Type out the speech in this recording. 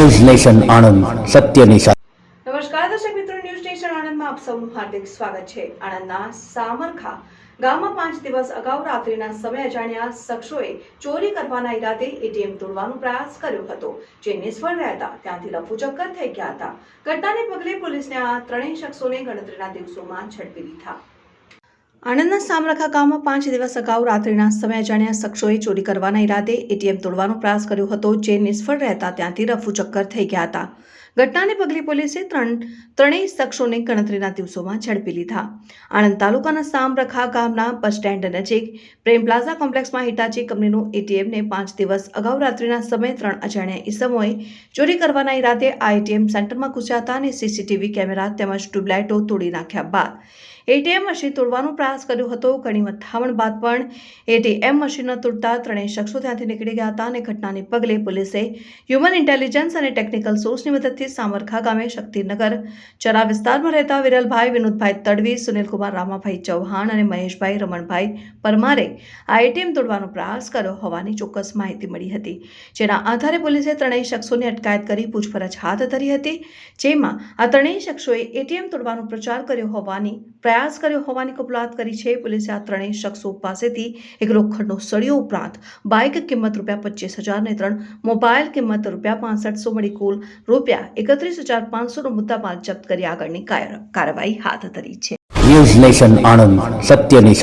News nation Anand સત્યની સાથે નમસ્કાર, દર્શક મિત્રો, ન્યૂઝ નેશન આણંદમાં આપ સૌનું હાર્દિક સ્વાગત છે. આણંદના સામરખા ગામમાં પાંચ દિવસ અગાઉ રાત્રિના સમય અજાણ્યા શખ્સોએ ચોરી કરવાના ઈરાદે એટીએમ તોડવાનો પ્રયાસ કર્યો હતો. જે નિષ્ફળ રહ્યા હતા. ત્યાંથી લફુચક્કર થઈ ગયા હતા. ઘટનાને પગલે પોલીસને આ ત્રણેય શખ્સોને ગણતરીના દિવસોમાં ઝડપી લીધા. આણંદના સામરખા ગામમાં પાંચ દિવસ અગાઉ રાત્રિના સમયે અજાણ્યા શખ્સોએ ચોરી કરવાના ઈરાદે એટીએમ તોડવાનો પ્રયાસ કર્યો હતો જે નિષ્ફળ રહેતા ત્યાંથી રફુચક્કર થઈ ગયા હતા. ઘટનાને પગલે પોલીસે ત્રણ, ત્રણેય શખ્સોને ગણતરીના દિવસોમાં ઝડપી લીધા. આણંદ તાલુકાના સામરખા ગામના બસ સ્ટેન્ડ નજીક પ્રેમ પ્લાઝા કોમ્પ્લેક્સમાં હિટાચી કંપનીનું એટીએમને પાંચ દિવસ અગાઉ રાત્રિના સમયે ત્રણ અજાણ્યા ઈસમોએ ચોરી કરવાના ઈરાદે આ એટીએમ સેન્ટરમાં ઘૂસ્યા હતા અને સીસીટીવી કેમેરા તેમજ ટ્યુબલાઇટો તોડી નાખ્યા બાદ. એટીએમ મશીન તોડવાનો પ્રયાસ કર્યો હતો. ઘણી મથામણ બાદ પણ એટીએમ મશીન તોડતા ત્રણેય શખ્સો ત્યાંથી નીકળી ગયા હતા અને ઘટનાને પગલે પોલીસે હ્યુમન ઇન્ટેલિજન્સ અને ટેકનિકલ સોર્સની મદદથી સામરખા ગામે શક્તિનગર ચરા વિસ્તારમાં રહેતા વિરલભાઈ, વિનોદભાઈ તડવી, સુનિલકુમાર રામાભાઈ ચૌહાણ અને મહેશભાઈ રમણભાઈ પરમારે આ એટીએમ તોડવાનો પ્રયાસ કર્યો હોવાની ચોક્કસ માહિતી મળી હતી. જેના આધારે પોલીસે ત્રણેય શખ્સોની અટકાયત કરી પૂછપરછ હાથ ધરી હતી. જેમાં આ ત્રણેય શખ્સોએ એટીએમ તોડવાનો પ્રચાર કર્યો હોવાની, પ્રયાસ કર્યો હોવાની કબૂલાત કરી છે. પોલીસે આ ત્રણેય શખ્સો પાસેથી એક લોખંડનો સળિયો ઉપરાંત બાઇક કિંમત રૂપિયા પચીસ હજાર ને ત્રણ મોબાઈલ કિંમત રૂપિયા પાંસઠસો મળી કુલ રૂપિયા એકત્રીસ હજાર પાંચસોનો મુદ્દામાલ જપ્ત કરી આગળની કાર્યવાહી હાથ ધરી છે. ન્યૂઝ નેશન આણંદ, સત્યની